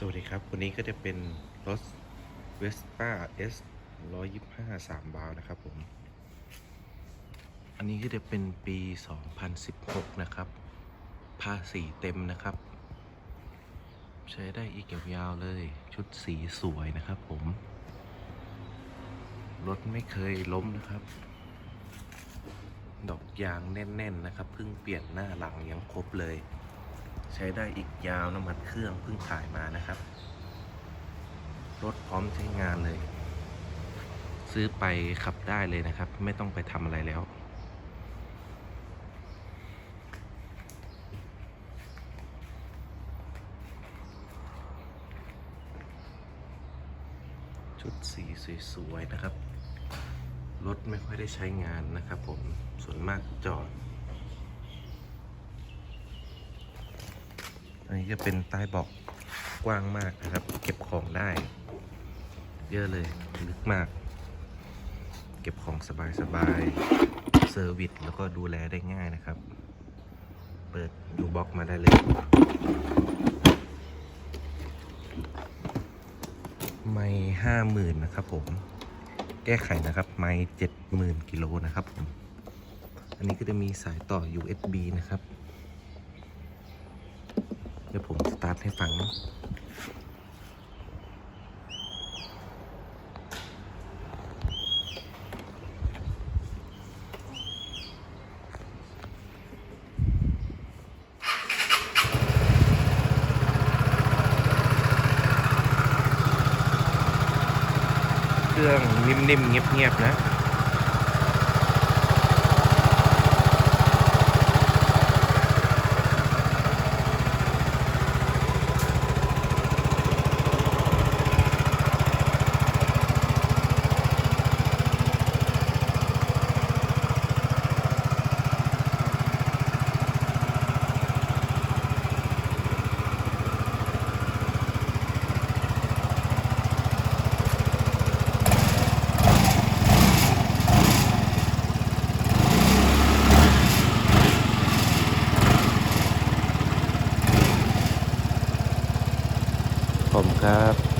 สวัสดีครับ วันนี้ก็จะเป็นรถ Vespa S 125 3 บาล์วนะครับผม อันนี้ก็จะเป็นปี 2016 นะครับ ภาษีเต็มนะครับ ใช้ได้อีกยาวๆเลย ชุดสีสวยนะครับผม รถไม่เคยล้มนะครับ ดอกยางแน่นๆนะครับ เพิ่งเปลี่ยนหน้าหลังยังครบเลย ใช้ได้อีกยาวน้ำมันเครื่องเพิ่งขายมานะครับ รถพร้อมใช้งานเลย ซื้อไปขับได้เลยนะครับ ไม่ต้องไปทำอะไรแล้ว ชุดสีสวยๆนะครับ รถไม่ค่อยได้ใช้งานนะครับผมส่วนมากจอด อันนี้จะเป็นใต้เบอกกว้างมากนะครับ เก็บของได้ เยอะเลยลึกมาก เก็บของสบายๆเซอร์วิสแล้วก็ดูแลได้ง่ายนะครับ เปิดดูบ็อกมาได้เลยไม่ห้าหมื่นนะครับผมแก้ไขนะครับ ไม่เจ็ดหมื่นกิโลนะครับผมอันนี้ก็จะมีสายต่อ USB นะครับ เดี๋ยวผมสตาร์ท ให้ฟังเนาะเครื่องนิ่มๆเงียบๆนะ ผมครับ